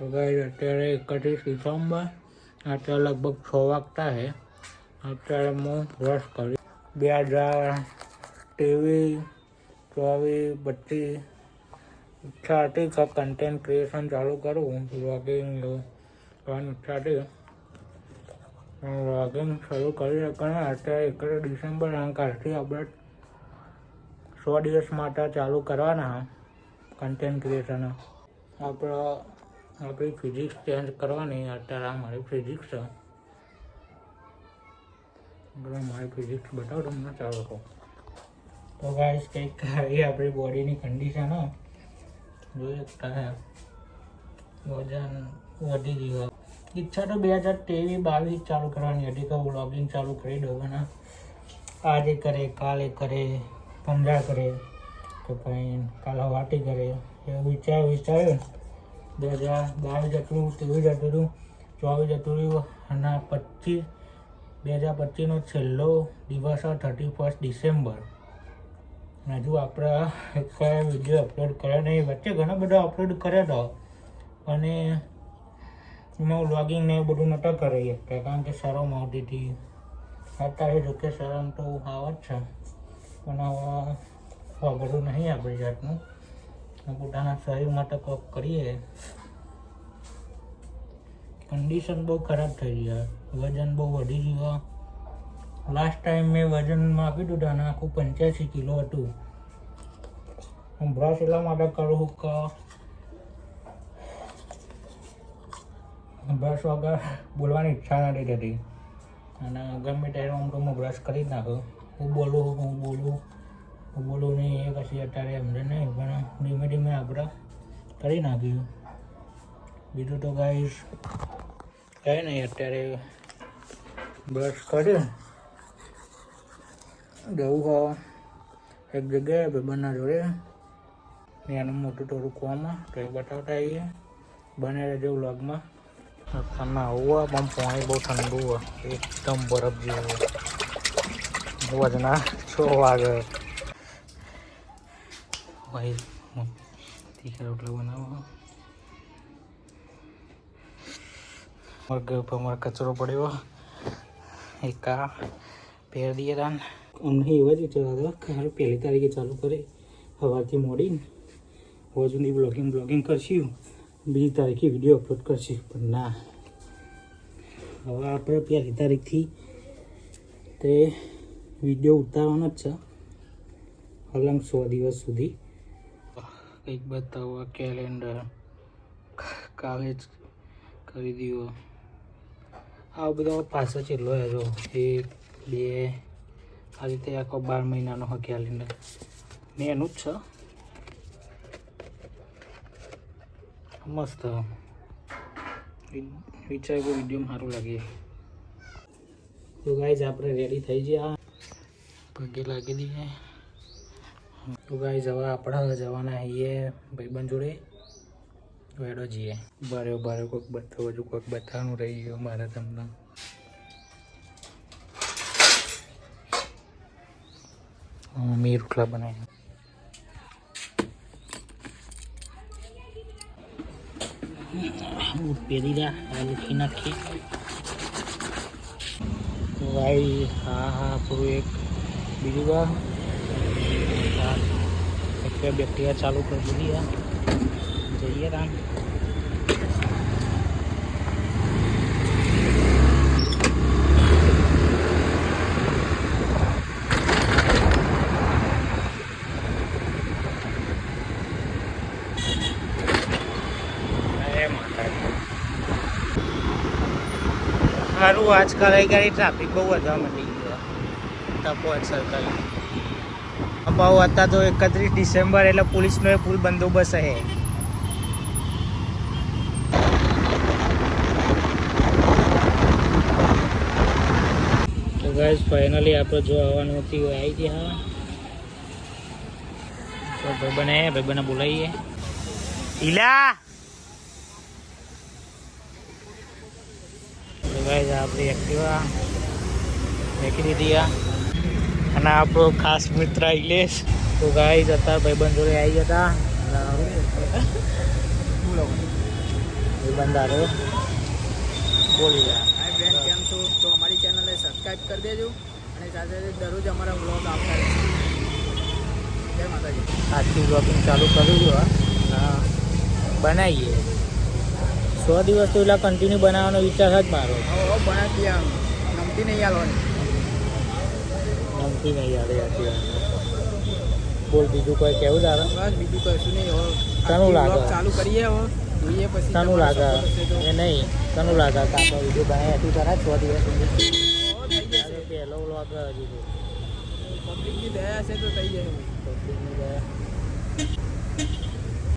તો ગાઈસ અત્યારે એકત્રીસ ડિસેમ્બર અત્યારે લગભગ છ વાગતા છે અત્યારે હું બ્રશ કરી બે હજાર ત્રેવીસ ચોવીસ પચીસ ઈચ્છા હતી કે કન્ટેન્ટ ક્રિએશન ચાલુ કરું વ્લોગિંગ કરવાની ઈચ્છા હતી વ્લોગિંગ શરૂ કરી શકાય અત્યારે એકત્રીસ ડિસેમ્બર અને કાલથી આપણે સો દિવસ માટે ચાલુ કરવાના કન્ટેન્ટ ક્રિએશન આપણે આપણી ફિઝિક્સ ચેન્જ કરવાની અત્યારે આ મારી ફિઝિક્સ છે. મારી ફિઝિક્સ બતાવો તમને, ચાલો કહું. તો ગાઈસ કંઈક એ આપણી બોડીની કન્ડિશન જોઈ શકતા હે વજન વધી ગયું ઈચ્છા તો બે હજાર ત્રેવીસ બાવીસ ચાલુ કરવાની હતી, તો વ્લોગિંગ ચાલુ કરી દઉં અને આજે કરે, કાલે કરે, પંદર કરે કે પછી કાલ હવાટી કરે, એવું વિચાર વિચાર્યું હજાર બાવીસ જતું ત્રેવીસ જતું રહ્યું ચોવીસ જતું અને પચીસ, બે હજાર પચીસનો છેલ્લો દિવસ થર્ટી ફર્સ્ટ ડિસેમ્બર હજુ આપણે એક વીડિયો અપલોડ કર્યા નહીં. વચ્ચે ઘણા બધા અપલોડ કર્યા હતા અને એમાં વ્લોગિંગ ને બધું નહોતા કરી શકતા કારણ કે શરમ આવતી હતી. અત્યારે જોકે શરમ તો આવે જ છે. પણ હવે બધું નહીં આપણી જાતનું. પોતાના શરીર માટે કોક કરીએ. કન્ડિશન બહુ ખરાબ થઈ ગયા વજન બહુ વધી ગયું લાસ્ટ ટાઈમ મેં વજન માપી દીધું આખું પંચ્યાસી કિલો હતું. હું બ્રશ એટલા માટે કરું કે બ્રશ વગર બોલવાની ઈચ્છા નથી થતી. અને ગમે ત્યારે આમ તો હું બ્રશ કરી જ નાખું. હું બોલું હું બોલું. બોલું નહીં, એ પછી અત્યારે એમને નહીં, પણ ધીમે ધીમે આપણે કરી નાખ્યું. બીજું તો ગાઈશ કંઈ નહીં, અત્યારે બ્રશ કર્યું જવું ખાવા. એક જગ્યાએ ભાઈબંધના જોડે. ત્યાંનું મોટું થોડું તો એ બતાવતા આવીએ. બને રહેજો વ્લોગમાં. ખાના હોવા પણ પાણી બહુ ઠંડુ હોય. એકદમ બરફ જેવું. વજના છ વાગે. ભાઈ તીખા રોટલા બનાવો. ઘર પર કચરો પડ્યો. એક આ પહેર દઈએ રાન અમને એવા જ વિચાર હતો કે હાલ પહેલી તારીખે ચાલુ કરી સવારથી મોડીને. હવે સુધી બ્લોગિંગ બ્લોગિંગ કરશું. બીજી તારીખે વીડિયો અપલોડ કરશું. પણ ના. હવે આપણે પહેલી તારીખથી તે વીડિયો ઉતારવાનો જ છે. હલંગ સો દિવસ સુધી. કંઈક બતાવવા કેલેન્ડર કાલે જ કરી દીધો આ બધો પાછો છેલ્લો હતો એક, બે, આ રીતે આખો બાર મહિનાનો હોય કેલેન્ડર મેં એનું જ છે. મસ્ત. વિચાર વીડિયો સારું લાગે. તો ગાઈઝ આપણે રેડી થઈ ગયા. પગે લાગી દઈએ. તો ગાઈ હવે આપણે જવાના છીએ ભાઈબંધ જોડે. વેડો જઈએ બારે બારે કોઈક બતાવો હજુ કોઈક બતાવવાનું રહી ગયું મારે તમને. મમ્મી રોટલા બનાવી બૂટ પહેરી રહ્યા આ લખી નાખીએ. ભાઈ હા હા પૂરું એક બીજું બા એક બેક્ટેરિયા ચાલુ કરી દીધી આ. જઈએ રામ. સારું આજકાલ અહીં ગાડી ટ્રાફિક બહુ વધવા માંડી ગયો તપોવન સર્કલ અપાવ હતા તો એકત્રીસ ડિસેમ્બર એટલે પોલીસનો એ ફૂલ બંદોબસ્ત છે તો ગાઈસ ફાઇનલી આપણે જો આવવાનું હતી આવી ગયા. તો ભાઈબંધ હે ભાઈબંધને બોલાવીએ. ઈલા! તો ગાઈસ આપણી એક્ટિવા મેકી દીધી આ. અને આપણો ખાસ મિત્ર ઇલેશ તો ગાઈ હતા ભાઈબંધ જોડે આવી જતા ભાઈબંધ આવ્યો બોલી ગયા હાય ફ્રેન્ડ કેમ છો? તો અમારી ચેનલને સબસ્ક્રાઈબ કરી દેજો. અને સાથે દરરોજ અમારા વ્લોગ આવતા રહેશે જય માતાજી. આજથી વ્લોગિંગ ચાલુ કરું છું હા. બનાવીએ. સો દિવસ તો એટલા કન્ટિન્યુ બનાવવાનો વિચાર જ મારો. બનાવી નમતી નહીં આલવાની ગમતી નહીં યાર આખી બોલ બીજું કોઈ કેવું તારે? બસ બીજું કશું નહીં. શાનું લાગે? ચાલુ કરીએ જોઈએ પછી તનું લાગે. તો. એ નહીં તનું લાગે. કે આપણો વીડિયો બનાવી હતું તારા છ દિવસ સુધી પહેલો બ્લોગ હજી તો. પબ્લિકની દયા હશે તો થઈ જાય. પબ્લિકની દયા.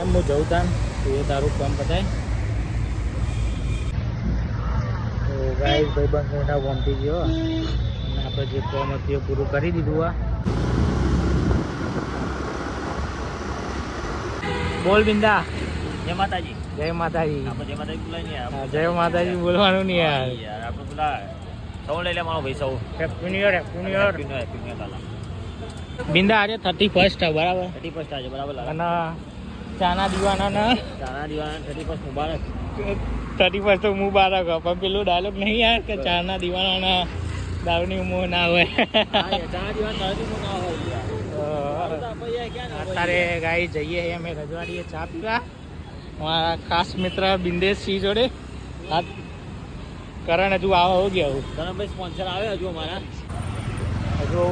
એમ હું જઉં તાન. તું એ તારું કામ પતાય. તો ગાઈસ ભાઈબંધ મોટા પહોંચી ગયો. આપણે જે કામ હતું એ પૂરું કરી દીધું આ બોલ બિંદા જય માતાજી જય માતાજી આપણે જય માતાજી બોલાય ને યાર હા, જય માતાજી બોલવાનું નહીં યાર યાર આપણે પેલા સૌ લઈ લે મારો ભાઈ સૌ happy new year happy new year happy new happy new કાલા બિંદા આજે થર્ટી ફર્સ્ટ બરાબર થર્ટી ફર્સ્ટ આજે બરાબર લાગે અને ચાના દીવાના ચાના દિવાળા થર્ટી ફર્સ્ટ મુબારક થર્ટી ફર્સ્ટ તો મુબારક હોય પણ પેલું ડાયલોગ નહીં યાર કે ચાના દીવાના દારૂની મોહ ના હોય? અત્યારે ગાઈ જઈએ અમે રજવાડીએ ચા પીવા. મારા ખાસ મિત્ર બિંદેશ સિંહ જોડે. હા કરણ હજુ આવા હો ગયા હું. કરણભાઈ સ્પોન્સર આવે હજુ અમારા. હજુ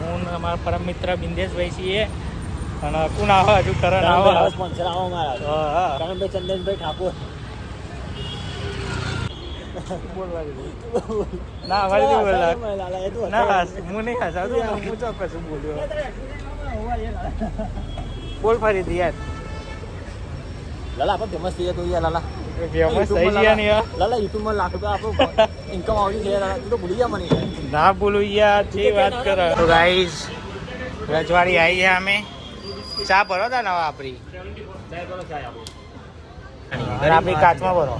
હું અમારા પરમ મિત્ર બિંદેશભાઈ છીએ. અને કુણ આવે હજુ? કરણ આવે. સ્પોન્સર આવે અમારા. હા. કરણભાઈ ચંદનભાઈ ઠાકોર. ના અમારે નહીં તો ના હશે. હું નહીં હું ચોક્કસ બોલ્યો. બોલ ફરીથી યાર. લાલા આપણે ફેમસ થઈએ તો યાર લાલા. ફેમસ થઈ ગયા ને યાર. લાલા યુટ્યુબમાં લાખ રૂપિયા આપણું ઇન્કમ આવી છે લાલા. તું તો ભૂલી જા મને ના ભૂલું યાર જે વાત કરો. તો ગાઈસ રજવાડી આવી ગયા અમે. ચા ભરો તા નવા આપણી આપણી કાચમાં ભરો.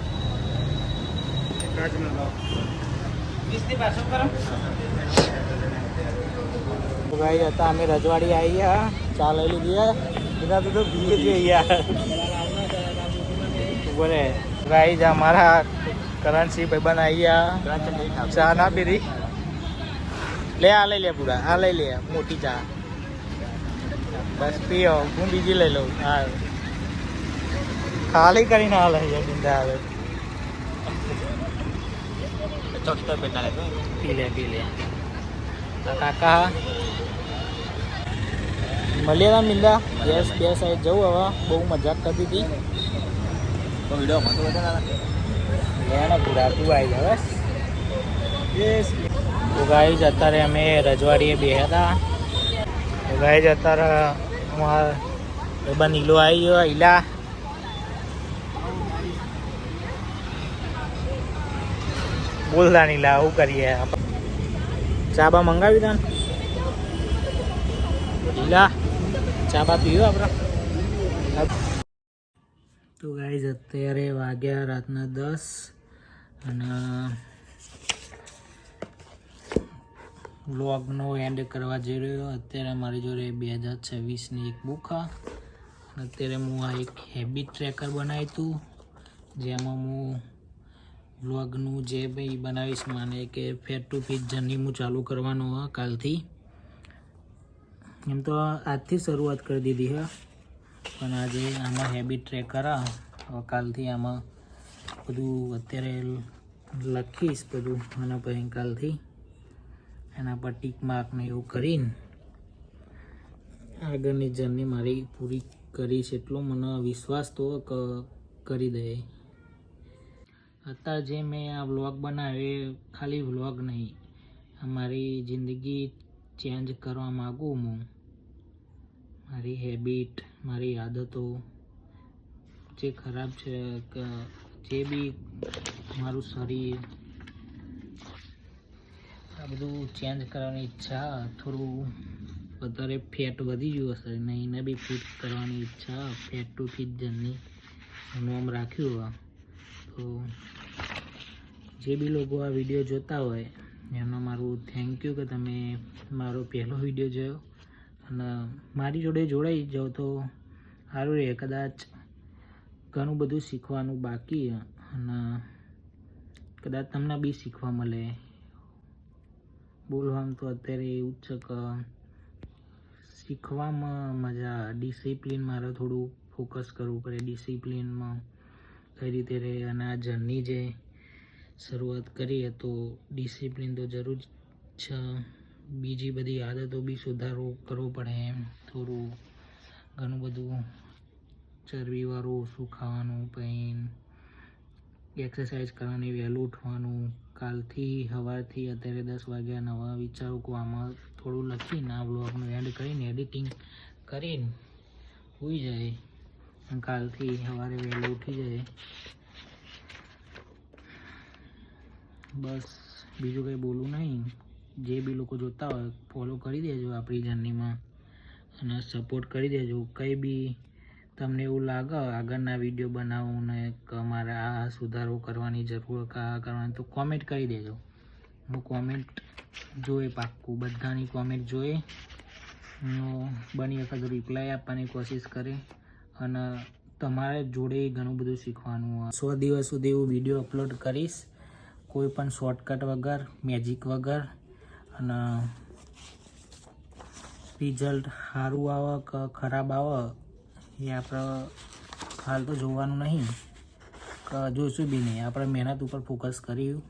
અમે રજવાડી આવી ગયા. ચા લઈ લીધી એના તો ભીએ જ યાર. બોલે ગાઈસ અમારા કરણસિંહ ભાઈબંધ આવી ગયા. ચા ના પીધી. લે, આ લઈ લે પૂરા. આ લઈ લે, મોટી ચા. બસ, પીઓ. હું બીજી લઈ લઉં. હા. ખાલી કરીને આ લઈ જાય આવે. પી લે પી લે આ કાકા મળ્યા મિંદા ગેસ ગેસ સાઈડ જવું હવે બહુ મજાક કરતી હતી તો વીડિયો મને બધા ના લેણા પૂરા તું આવી જાવ બસ તો ગાઈઝ અત્યારે અમે રજવાડીએ બેહ્યા હતા તો ગાઈઝ અત્યારે અમારા ભાઈબંધ નીલો આવી ગયો ઈલા બોલતા નહીં લા, આવું કરીએ. ચાબા મંગાવી તા ઈલા ચા બા પીવું આપણે તો ગાઈઝ અત્યારે વાગ્યા રાતના દસ અને વ્લોગનો એન્ડ કરવા જઈ રહ્યો. અત્યારે મારી જોડે બે હજાર છવ્વીસની એક બુક અત્યારે હું આ એક હેબિટ ટ્રેકર બનાવ્યું હતું જેમાં હું વ્લોગનું જે ભાઈ બનાવીશ, માને કે ફેટ ટુ ફીટ જર્ની હું ચાલુ કરવાનો હા કાલથી. એમ તો આજથી શરૂઆત કરી દીધી હા. પણ આજે આમાં હેબિટ ટ્રેક કરા. હવે કાલથી આમાં બધું અત્યારે લખીશ બધું આના પછી કાલથી. એના પર ટીક માર્કને એવું કરીને આગળની જર્ની મારી પૂરી કરીશ એટલો મને વિશ્વાસ તો કરી દે. અત્યારે જે મેં આ વ્લોગ બનાવ્યો એ ખાલી વ્લોગ નહીં. મારી જિંદગી ચેન્જ કરવા માગું હું. મારી હેબિટ મારી આદતો જે ખરાબ છે કે, જે બી મારું શરીર, આ બધું ચેન્જ કરવાની ઈચ્છા થોડું વધારે ફેટ વધી ગયું હશે. ને એને બી ફિટ કરવાની ઈચ્છા ફેટ ટુ ફિટ જર્ની નોમ રાખ્યું તો જે બી લોકો આ વીડિયો જોતા હોય, એમનો મારું થેન્ક યુ કે તમે મારો પહેલો વીડિયો જોયો. અને મારી જોડે જોડાઈ જાઓ તો સારું રહે, કદાચ ઘણું બધું શીખવાનું બાકી અને કદાચ તમને બી શીખવા મળે. બોલવામાં તો અત્યારે એવું છે કે શીખવામાં મજા ડિસિપ્લિન મારે થોડું ફોકસ કરવું પડે ડિસિપ્લિનમાં કઈ રીતે રહે અને આ જર્ની જે શરૂઆત કરીએ તો ડિસિપ્લિન તો જરૂર છે. બીજી બધી આદતો બી સુધારો કરવો પડે એમ. થોડું ઘણું બધું ચરબીવાળું ઓછું ખાવાનું પછી એક્સરસાઇઝ કરવાની, વહેલું ઉઠવાનું, કાલથી સવારથી અત્યારે દસ વાગ્યા, નવા વિચારો આમાં થોડું લખીને આ બ્લોગનું એડ કરીને એડિટિંગ કરીને હોઈ જાય. કાલથી સવારે વહેલું ઉઠી જાય બસ, બીજું કંઈ બોલવું નહીં. જે બી લોકો જોતા હોય ફોલો કરી દેજો આપણી જર્નીમાં અને સપોર્ટ કરી દેજો. કંઈ બી તમને એવું લાગે, આગળના વીડિયો બનાવવું ને કે મારે આ સુધારો કરવાની જરૂર કે આ કરવાની, તો કોમેન્ટ કરી દેજો. હું કોમેન્ટ જોઈ પાક્કું. બધાની કોમેન્ટ જોઈએ હું બની વખત રિપ્લાય આપવાની કોશિશ કરે અને તમારે જોડે ઘણું બધું શીખવાનું સો દિવસ સુધી હું વીડિયો અપલોડ કરીશ. કોઈ પણ શોર્ટકટ વગર મેજિક વગર. અને રિઝલ્ટ સારું આવે કે ખરાબ આવે, એ આપણે હાલ તો જોવાનું નહીં. કે જોઈશું બી નહીં. આપણે મહેનત ઉપર ફોકસ કર્યું.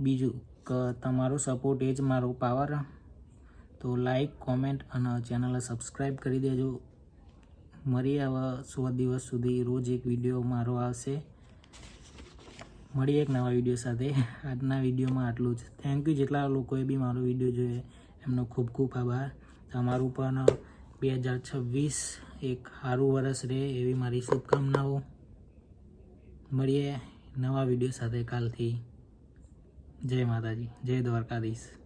બીજું કે તમારો સપોર્ટ એ જ મારો પાવર તો લાઈક કોમેન્ટ અને ચેનલને સબસ્ક્રાઈબ કરી દેજો. મળીએ આવા સો દિવસ સુધી. રોજ એક વીડિયો મારો આવશે. મળીએ એક નવા વીડિયો સાથે. આજના વિડીયોમાં આટલું જ. થેન્ક યુ જેટલા લોકોએ બી મારો વીડિયો જોયો, એમનો ખૂબ ખૂબ આભાર. તમારું પણ બે હજાર છવ્વીસ એક સારું વરસ રહે એવી મારી શુભકામનાઓ. મળીએ નવા વીડિયો સાથે કાલથી. જય માતાજી. જય દ્વારકાધીશ.